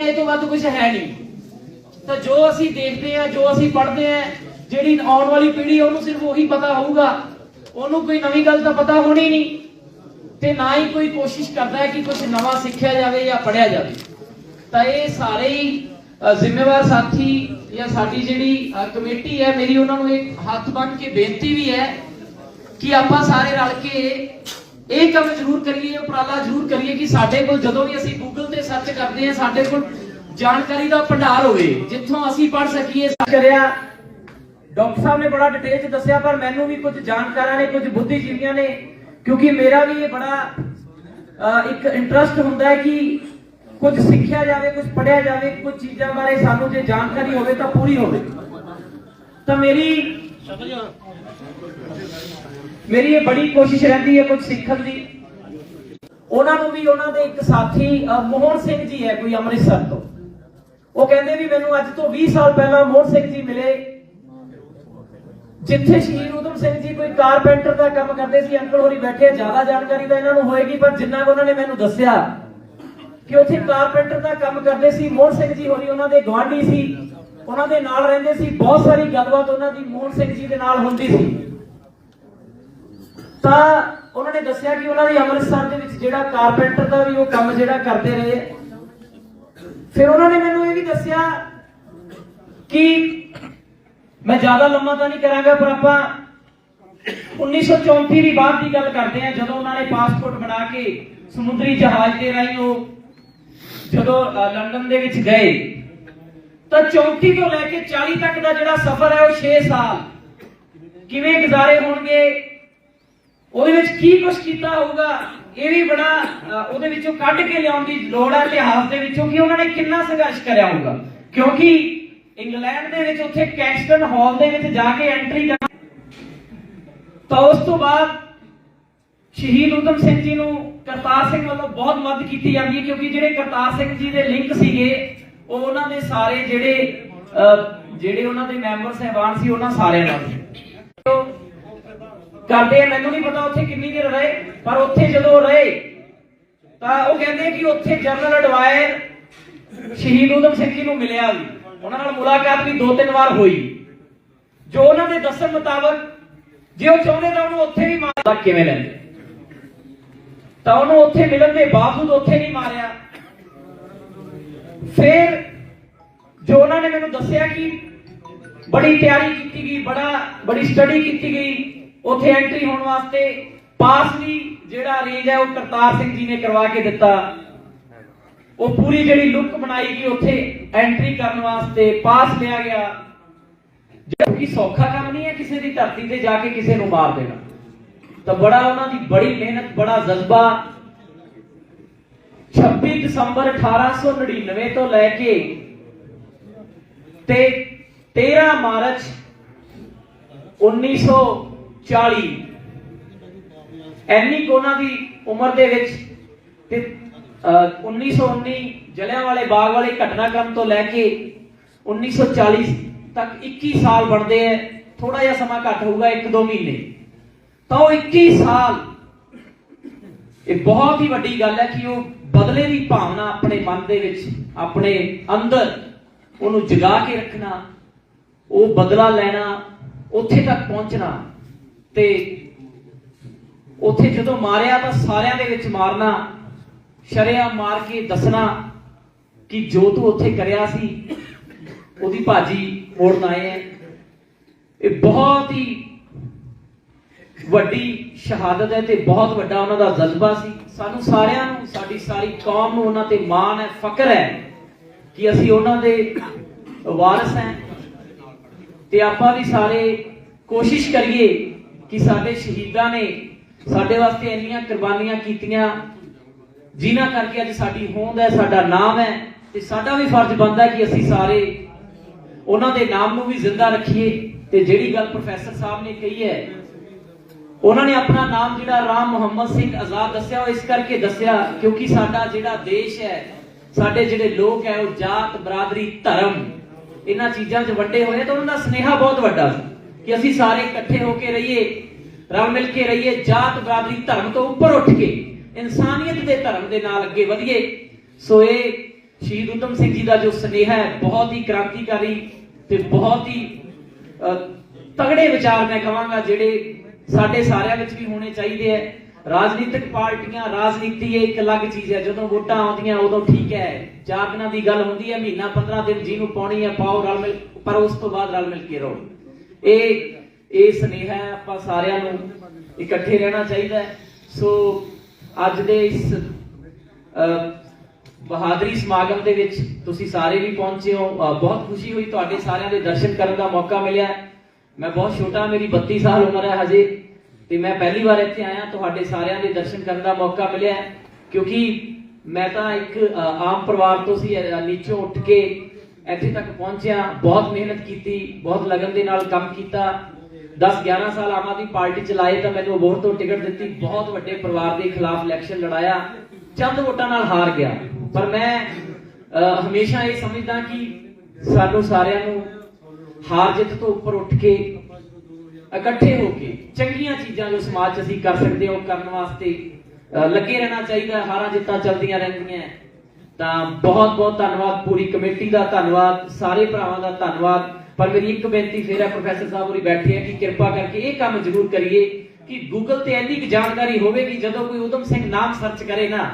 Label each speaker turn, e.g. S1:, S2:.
S1: ਇਹ ਤੋਂ ਵੱਧ ਕੁਝ ਹੈ ਨਹੀਂ। ਤਾਂ ਜੋ ਅਸੀਂ ਦੇਖਦੇ ਆ ਜੋ ਅਸੀਂ ਪੜ੍ਹਦੇ ਆ ਜਿਹੜੀ ਆਉਣ ਵਾਲੀ ਪੀੜ੍ਹੀ ਉਹਨੂੰ ਸਿਰਫ ਉਹੀ ਪਤਾ ਹੋਊਗਾ। ਉਹਨੂੰ ਕੋਈ ਨਵੀਂ ਗੱਲ ਤਾਂ ਪਤਾ ਹੋਣੀ ਨਹੀਂ। ਤੇ ਨਾ ਹੀ ਕੋਈ ਕੋਸ਼ਿਸ਼ ਕਰਦਾ ਹੈ ਕਿ ਕੁਝ ਨਵਾਂ ਸਿੱਖਿਆ ਜਾਵੇ ਜਾਂ ਪੜ੍ਹਿਆ ਜਾਵੇ। ਤਾਂ ਇਹ ਸਾਰੇ ਹੀ ਜ਼ਿੰਮੇਵਾਰ ਸਾਥੀ ਜਾਂ ਸਾਡੀ ਜਿਹੜੀ ਕਮੇਟੀ ਹੈ, ਮੇਰੀ ਉਹਨਾਂ ਨੂੰ ਇੱਕ ਹੱਥ ਬੰਨ੍ਹ ਕੇ ਬੇਨਤੀ ਵੀ ਹੈ ਕਿ ਆਪਾਂ ਸਾਰੇ ਰਲ ਕੇ ਇਹ ਕੰਮ ਜ਼ਰੂਰ ਕਰੀਏ, ਉਪਰਾਲਾ ਜ਼ਰੂਰ ਕਰੀਏ ਕਿ ਸਾਡੇ ਕੋਲ ਜਦੋਂ ਵੀ ਅਸੀਂ ਗੂਗਲ ਤੇ ਸਰਚ ਕਰਦੇ ਹਾਂ, ਸਾਡੇ ਕੋਲ ਜਾਣਕਾਰੀ ਦਾ ਭੰਡਾਰ ਹੋਵੇ, ਜਿੱਥੋਂ ਅਸੀਂ ਪੜ੍ਹ ਸਕੀਏ। ਕਰਿਆ। ਡਾਕਟਰ ਸਾਹਿਬ ਨੇ ਬੜਾ ਡਿਟੇਲ ਚ ਦੱਸਿਆ, ਪਰ ਮੈਨੂੰ ਵੀ ਕੁਝ ਜਾਣਕਾਰਾਂ ਨੇ, ਕੁਝ ਬੁੱਧੀਜੀਵੀਆਂ ਨੇ, ਕਿਉਂਕਿ ਮੇਰਾ ਵੀ ਇਹ ਬੜਾ ਇੱਕ ਇੰਟਰਸਟ ਹੁੰਦਾ ਹੈ ਕਿ ਕੁਝ ਸਿੱਖਿਆ ਜਾਵੇ, ਕੁਝ ਪੜ੍ਹਿਆ ਜਾਵੇ, ਕੁਝ ਚੀਜ਼ਾਂ ਬਾਰੇ ਸਾਨੂੰ ਜੇ ਜਾਣਕਾਰੀ ਹੋਵੇ ਤਾਂ ਪੂਰੀ ਹੋਵੇ। ਤਾਂ ਮੇਰੀ ਮੇਰੀ ਇਹ ਬੜੀ ਕੋਸ਼ਿਸ਼ ਰਹਿੰਦੀ ਹੈ ਕੁਝ ਸਿੱਖਣ ਦੀ। ਉਹਨਾਂ ਨੂੰ ਵੀ, ਉਹਨਾਂ ਦੇ ਇੱਕ ਸਾਥੀ ਮੋਹਨ ਸਿੰਘ ਜੀ ਹੈ ਕੋਈ ਅੰਮ੍ਰਿਤਸਰ ਤੋਂ। ਉਹ ਕਹਿੰਦੇ ਵੀ ਮੈਨੂੰ ਅੱਜ ਤੋਂ 20 ਸਾਲ ਪਹਿਲਾਂ ਮੋਹਨ ਸਿੰਘ ਜੀ ਮਿਲੇ। ਜਿੱਥੇ ਸ਼ਹੀਦ ਊਧਮ ਸਿੰਘ ਜੀ ਕੋਈ ਕਾਰਪੈਂਟਰ ਦਾ ਕੰਮ ਕਰਦੇ ਸੀ, ਅੰਕਲ ਹੋਰੀ ਬੈਠੇ ਜ਼ਿਆਦਾ ਜਾਣਕਾਰੀ ਤਾਂ ਇਹਨਾਂ ਨੂੰ ਹੋਏਗੀ, ਪਰ ਜਿੰਨਾ ਕੁ ਉਹਨਾਂ ਨੇ ਮੈਨੂੰ ਦੱਸਿਆ ਕਿ ਉੱਥੇ ਕਾਰਪੈਂਟਰ ਦਾ ਕੰਮ ਕਰਦੇ ਸੀ, ਮੋਹਨ ਸਿੰਘ ਜੀ ਹੋਰੀ ਉਹਨਾਂ ਦੇ ਗਵਾਂਢੀ ਸੀ। ਉਹਨਾਂ ਦੇ ਨਾਲ ਰਹਿੰਦੇ ਸੀ, ਬਹੁਤ ਸਾਰੀ ਗੱਲਬਾਤ ਉਹਨਾਂ ਦੀ ਮੋਹਨ ਸਿੰਘ ਜੀ ਦੇ ਨਾਲ ਹੁੰਦੀ ਸੀ। ਤਾਂ ਉਹਨਾਂ ਨੇ ਦੱਸਿਆ ਕਿ ਉਹਨਾਂ ਦੀ ਅੰਮ੍ਰਿਤਸਰ ਦੇ ਵਿੱਚ ਜਿਹੜਾ ਕਾਰਪੈਂਟਰ ਦਾ ਵੀ ਉਹ ਕੰਮ ਜਿਹੜਾ ਕਰਦੇ ਰਹੇ। ਫਿਰ ਉਹਨਾਂ ਨੇ ਮੈਨੂੰ ਇਹ ਵੀ ਦੱਸਿਆ ਕਿ ਮੈਂ ਜ਼ਿਆਦਾ ਲੰਮਾ ਤਾਂ ਨਹੀਂ ਕਰਾਂਗਾ, ਪਰ ਆਪਾਂ 1934 ਦੀ ਬਾਅਦ ਦੀ ਗੱਲ ਕਰਦੇ ਹਾਂ, ਜਦੋਂ ਉਹਨਾਂ ਨੇ ਪਾਸਪੋਰਟ ਬਣਾ ਕੇ ਸਮੁੰਦਰੀ ਜਹਾਜ਼ ਦੇ ਰਾਹੀਂ ਉਹ ਜਦੋਂ ਲੰਡਨ ਦੇ ਵਿੱਚ ਗਏ। ਤਾਂ 34 ਤੋਂ ਲੈ ਕੇ 40 ਤੱਕ ਦਾ ਜਿਹੜਾ ਸਫ਼ਰ ਹੈ ਉਹ 6 ਸਾਲ। ਕਿਵੇਂ ਗੁਜ਼ਾਰੇ ਹੋਣਗੇ? ਉਹਦੇ ਵਿੱਚ ਕੀ ਕੁਝ ਕੀਤਾ ਹੋਊਗਾ? ਇਹ ਵੀ ਬੜਾ ਉਹਦੇ ਵਿੱਚੋਂ ਕੱਢ ਕੇ ਲਿਆਉਣ ਦੀ ਲੋੜ ਹੈ ਇਤਿਹਾਸ ਦੇ ਵਿੱਚੋਂ ਕਿ ਉਹਨਾਂ ਨੇ ਕਿੰਨਾ ਸੰਘਰਸ਼ ਕਰਿਆ ਹੋਊਗਾ। ਕਿਉਂਕਿ ਇੰਗਲੈਂਡ ਦੇ ਵਿੱਚ ਉੱਥੇ ਕੈਂਸਟਨ ਹਾਲ ਦੇ ਵਿੱਚ ਜਾ ਕੇ ਐਂਟਰੀ ਕਰ ਤਾਂ ਉਸ ਤੋਂ ਬਾਅਦ ਸ਼ਹੀਦ ਊਧਮ ਸਿੰਘ ਜੀ ਨੂੰ ਕਰਤਾਰ ਸਿੰਘ ਵੱਲੋਂ ਬਹੁਤ ਮਦਦ ਕੀਤੀ ਜਾਂਦੀ ਹੈ, ਕਿਉਂਕਿ ਜਿਹੜੇ ਕਰਤਾਰ ਸਿੰਘ ਜੀ ਦੇ ਲਿੰਕ ਸੀਗੇ ਉਹ ਉਹਨਾਂ ਦੇ ਸਾਰੇ ਜਿਹੜੇ ਜਿਹੜੇ ਉਹਨਾਂ ਦੇ ਮੈਂਬਰ ਸਹਿਬਾਨ ਸੀ, ਉਹਨਾਂ ਸਾਰਿਆਂ ਨਾਲ ਸੀ। ਕਰਦੇ ਆ, ਮੈਨੂੰ ਨਹੀਂ ਪਤਾ ਉੱਥੇ ਕਿੰਨੀ ਦੇਰ ਰਹੇ, ਪਰ ਉੱਥੇ ਜਦੋਂ ਰਹੇ, ਤਾਂ ਉਹ ਕਹਿੰਦੇ ਕਿ ਉੱਥੇ ਜਨਰਲ ਐਡਵਾਇਰ ਸ਼ਹੀਦ ਊਧਮ ਸਿੰਘ ਜੀ ਨੂੰ ਮਿਲਿਆ ਵੀ। ਉਹਨਾਂ ਨਾਲ ਮੁਲਾਕਾਤ ਵੀ ਦੋ ਤਿੰਨ ਵਾਰ ਹੋਈ। ਜੋ ਉਹਨਾਂ ਦੇ ਦੱਸਣ ਮੁਤਾਬਕ, ਜੇ ਉਹ ਚਾਹੁੰਦੇ ਤਾਂ ਉਹਨੂੰ ਉੱਥੇ ਵੀ ਮਾਰ ਕਿਵੇਂ ਲੈਂਦੇ? ਤਾਂ ਉਹਨੂੰ ਉੱਥੇ ਮਿਲਣ ਦੇ ਬਾਵਜੂਦ ਉੱਥੇ ਨਹੀਂ ਮਾਰਿਆ। ਫਿਰ ਜੋ ਉਹਨਾਂ ਨੇ ਮੈਨੂੰ ਦੱਸਿਆ ਕਿ ਬੜੀ ਤਿਆਰੀ ਕੀਤੀ ਗਈ, ਬੜਾ, ਬੜੀ ਸਟੱਡੀ ਕੀਤੀ ਗਈ, ਉੱਥੇ ਐਂਟਰੀ ਹੋਣ ਵਾਸਤੇ ਪਾਸ ਵੀ ਜਿਹੜਾ ਅਰੇਂਜ ਹੈ ਉਹ ਕਰਤਾਰ ਸਿੰਘ ਜੀ ਨੇ ਕਰਵਾ ਕੇ ਦਿੱਤਾ। ਉਹ ਪੂਰੀ ਜਿਹੜੀ ਲੁੱਕ ਬਣਾਈ ਗਈ ਉੱਥੇ ਐਂਟਰੀ ਕਰਨ ਵਾਸਤੇ ਪਾਸ ਲਿਆ ਗਿਆ। ਕਿ ਸੌਖਾ ਕੰਮ ਨਹੀਂ ਹੈ ਕਿਸੇ ਦੀ ਧਰਤੀ ਤੇ ਜਾ ਕੇ ਕਿਸੇ ਨੂੰ ਮਾਰ ਦੇਣਾ। ਤਾਂ ਬੜਾ ਉਹਨਾਂ ਦੀ ਬੜੀ ਮਿਹਨਤ, ਬੜਾ ਜਜ਼ਬਾ 26 ਦਸੰਬਰ 1899 ਤੋਂ ਲੈ ਕੇ ਤੇ 13 ਮਾਰਚ 1940 ਐਨੀ ਕੁ ਦੀ ਉਮਰ ਦੇ ਵਿੱਚ ਤੇ ਅਹ, 1919 ਜਲਿਆਂਵਾਲੇ ਬਾਗ ਵਾਲੇ ਘਟਨਾਕ੍ਰਮ ਤੋਂ ਲੈ ਕੇ 1940 ਤੱਕ 21 ਸਾਲ ਬਣਦੇ ਐ। ਥੋੜਾ ਜਿਹਾ ਸਮਾਂ ਘੱਟ ਹੋਊਗਾ 1-2 ਮਹੀਨੇ। ਤਾਂ ਉਹ 21 ਸਾਲ ਇਹ ਬਹੁਤ ਹੀ ਵੱਡੀ ਗੱਲ ਹੈ ਕਿ ਉਹ ਬਦਲੇ ਦੀ ਭਾਵਨਾ ਆਪਣੇ ਮਨ ਦੇ ਵਿੱਚ, ਆਪਣੇ ਅੰਦਰ ਉਹਨੂੰ ਜਗਾ ਕੇ ਰੱਖਣਾ, ਉਹ ਬਦਲਾ ਲੈਣਾ, ਉੱਥੇ ਤੱਕ ਪਹੁੰਚਣਾ ਤੇ ਉੱਥੇ ਜਦੋਂ ਮਾਰਿਆ ਤਾਂ ਸਾਰਿਆਂ ਦੇ ਵਿੱਚ ਮਾਰਨਾ, ਸ਼ਰਿਆ ਮਾਰ ਕੇ ਦੱਸਣਾ ਕਿ ਜੋ ਤੂੰ ਉੱਥੇ ਕਰਿਆ ਸੀ, ਉਹਦੀ ਭਾਜੀ ਮੋੜਨ ਆਏ ਹੈ ਇਹ ਬਹੁਤ ਹੀ ਵੱਡੀ ਸ਼ਹਾਦਤ ਹੈ ਤੇ ਬਹੁਤ ਵੱਡਾ ਉਹਨਾਂ ਦਾ ਜਜ਼ਬਾ ਸੀ। ਸਾਨੂੰ ਸਾਰਿਆਂ ਨੂੰ, ਸਾਡੀ ਸਾਰੀ ਕੌਮ ਨੂੰ ਉਹਨਾਂ ਤੇ ਮਾਣ ਹੈ, ਫਕਰ ਹੈ ਕਿ ਅਸੀਂ ਉਹਨਾਂ ਦੇ ਵਾਰਿਸ ਹਾਂ। ਤੇ ਆਪਾਂ ਵੀ ਸਾਰੇ ਕੋਸ਼ਿਸ਼ ਕਰੀਏ ਕਿ ਸਾਡੇ ਸ਼ਹੀਦਾਂ ਨੇ ਸਾਡੇ ਵਾਸਤੇ ਇੰਨੀਆਂ ਕੁਰਬਾਨੀਆਂ ਕੀਤੀਆਂ, ਜਿਨ੍ਹਾਂ ਕਰਕੇ ਅੱਜ ਸਾਡੀ ਹੋਂਦ ਹੈ, ਸਾਡਾ ਨਾਮ ਹੈ। ਤੇ ਸਾਡਾ ਵੀ ਫਰਜ਼ ਬਣਦਾ ਕਿ ਅਸੀਂ ਸਾਰੇ ਉਹਨਾਂ ਦੇ ਨਾਮ ਨੂੰ ਵੀ ਜ਼ਿੰਦਾ ਰੱਖੀਏ। ਤੇ ਜਿਹੜੀ ਗੱਲ ਪ੍ਰੋਫੈਸਰ ਸਾਹਿਬ ਨੇ ਕਹੀ ਹੈ ਉਹਨਾਂ ਨੇ ਆਪਣਾ ਨਾਮ ਜਿਹੜਾ ਰਾਮ ਮੁਹੰਮਦ ਸਿੰਘ ਆਜ਼ਾਦ ਦੱਸਿਆ ਉਹ ਇਸ ਕਰਕੇ ਦੱਸਿਆ ਕਿਉਂਕਿ ਸਾਡਾ ਜਿਹੜਾ ਦੇਸ਼ ਹੈ ਸਾਡੇ ਜਿਹੜੇ ਲੋਕ ਹੈ ਉਹ ਜਾਤ ਬਰਾਦਰੀ ਧਰਮ ਇਹਨਾਂ ਚੀਜ਼ਾਂ 'ਚ ਵੱਡੇ ਹੋਏ ਤਾਂ ਉਹਨਾਂ ਦਾ ਸਨੇਹਾ ਬਹੁਤ ਵੱਡਾ ਸੀ ਕਿ ਅਸੀਂ ਸਾਰੇ ਇਕੱਠੇ ਹੋ ਕੇ ਰਹੀਏ ਰਲ ਮਿਲ ਕੇ ਰਹੀਏ ਜਾਤ ਬਰਾਦਰੀ ਧਰਮ ਤੋਂ ਉੱਪਰ ਉੱਠ ਕੇ ਇਨਸਾਨੀਅਤ ਦੇ ਧਰਮ ਦੇ ਨਾਲ ਅੱਗੇ ਵਧੀਏ। ਸੋ ਇਹ ਸ਼ਹੀਦ ਊਧਮ ਸਿੰਘ ਜੀ ਦਾ ਜੋ ਸੁਨੇਹਾ ਹੈ ਬਹੁਤ ਹੀ ਕ੍ਰਾਂਤੀਕਾਰੀ ਤੇ ਬਹੁਤ ਹੀ ਅਹ, ਤਗੜੇ ਵਿਚਾਰ ਮੈਂ ਕਹਾਂਗਾ ਜਿਹੜੇ ਸਾਡੇ ਸਾਰਿਆਂ ਵਿੱਚ ਵੀ ਹੋਣੇ ਚਾਹੀਦੇ ਹੈ ਰਾਜਨੀਤਿਕ ਪਾਰਟੀਆਂ, ਰਾਜਨੀਤੀ ਇਹ ਇੱਕ ਅਲੱਗ ਚੀਜ਼ ਹੈ। ਜਦੋਂ ਵੋਟਾਂ ਆਉਂਦੀਆਂ, ਉਦੋਂ ਠੀਕ ਹੈ। ਚਾਰ ਦਿਨਾਂ ਦੀ ਗੱਲ ਹੁੰਦੀ ਹੈ, ਮਹੀਨਾ 15 ਦਿਨ ਜਿਹਨੂੰ ਪਾਉਣੀ ਹੈ, ਪਾਓ ਰਲ ਮਿਲ, ਪਰ ਉਸ ਤੋਂ ਬਾਅਦ ਰਲ ਮਿਲ ਕੇ ਰਹੋ। ਇਹ ਇਹ ਸੁਨੇਹਾ ਹੈ, ਆਪਾਂ ਸਾਰਿਆਂ ਨੂੰ ਇਕੱਠੇ ਰਹਿਣਾ ਚਾਹੀਦਾ ਹੈ। ਸੋ, ਅੱਜ ਦੇ ਇਸ ਬਹਾਦਰੀ ਸਮਾਗਮ ਦੇ ਵਿੱਚ ਤੁਸੀਂ ਸਾਰੇ ਵੀ ਪਹੁੰਚੇ ਹੋ। ਬਹੁਤ ਖੁਸ਼ੀ ਹੋਈ। ਤੁਹਾਡੇ ਸਾਰਿਆਂ ਦੇ ਦਰਸ਼ਨ ਕਰਨ ਦਾ ਮੌਕਾ ਮਿਲਿਆ ਮੈਂ ਬਹੁਤ ਛੋਟਾ, ਮੇਰੀ 32 ਸਾਲ ਉਮਰ ਹੈ ਹਜੇ, ਤੇ ਮੈਂ ਪਹਿਲੀ ਵਾਰ ਇੱਥੇ ਆਇਆ, ਤੁਹਾਡੇ ਸਾਰਿਆਂ ਦੇ ਦਰਸ਼ਨ ਕਰਨ ਦਾ ਮੌਕਾ ਮਿਲਿਆ ਕਿਉਂਕਿ ਮੈਂ ਤਾਂ ਇੱਕ ਆਮ ਪਰਿਵਾਰ ਤੋਂ ਸੀ ਨੀਚੋਂ ਉੱਠ ਕੇ ਇੱਥੇ ਤੱਕ ਪਹੁੰਚਿਆ, ਬਹੁਤ ਮਿਹਨਤ ਕੀਤੀ, ਬਹੁਤ ਲਗਨ ਦੇ ਨਾਲ ਕੰਮ ਕੀਤਾ। 10 11 ਸਾਲ ਆਮ ਆਦਮੀ ਪਾਰਟੀ ਚਲਾਏ ਤਾਂ ਮੈਨੂੰ ਅਬੋਹਰ ਤੋਂ ਟਿਕਟ ਦਿੱਤੀ, ਬਹੁਤ ਵੱਡੇ ਪਰਿਵਾਰ ਦੇ ਖਿਲਾਫ ਇਲੈਕਸ਼ਨ ਲੜਾਇਆ, ਚੰਦ ਵੋਟਾਂ ਨਾਲ ਹਾਰ ਗਿਆ। ਪਰ ਮੈਂ ਹਮੇਸ਼ਾ ਇਹ ਸਮਝਦਾ ਕਿ ਸਾਨੂੰ ਸਾਰਿਆਂ ਨੂੰ ਹਾਰ ਜਿੱਤ ਤੋਂ ਉੱਪਰ ਉੱਠ ਕੇ ਇਕੱਠੇ ਹੋ ਕੇ ਚੰਗੀਆਂ ਚੀਜ਼ਾਂ ਜੋ ਸਮਾਜ 'ਚ ਅਸੀਂ ਕਰ ਸਕਦੇ ਹਾਂ, ਉਹ ਕਰਨ ਵਾਸਤੇ ਲੱਗੇ ਰਹਿਣਾ ਚਾਹੀਦਾ, ਹਾਰਾਂ ਜਿੱਤਾਂ ਚੱਲਦੀਆਂ ਰਹਿੰਦੀਆਂ ਤਾਂ ਬਹੁਤ ਬਹੁਤ ਧੰਨਵਾਦ, ਪੂਰੀ ਕਮੇਟੀ ਦਾ ਧੰਨਵਾਦ, ਸਾਰੇ ਭਰਾਵਾਂ ਦਾ ਧੰਨਵਾਦ। ਪਰ ਮੇਰੀ ਇੱਕ ਬੇਨਤੀ ਫੇਰ ਹੈ, ਪ੍ਰੋਫੈਸਰ ਸਾਹਿਬ ਹੋਰੀ ਬੈਠੇ ਆ, ਕਿ ਕਿਰਪਾ ਕਰਕੇ ਇਹ ਕੰਮ ਜ਼ਰੂਰ ਕਰੀਏ ਕਿ ਗੂਗਲ ਤੇ ਇੰਨੀ ਕੁ ਜਾਣਕਾਰੀ ਹੋਵੇਗੀ ਜਦੋਂ ਕੋਈ ਉਦਮ ਸਿੰਘ ਨਾਮ ਸਰਚ ਕਰੇ ਨਾ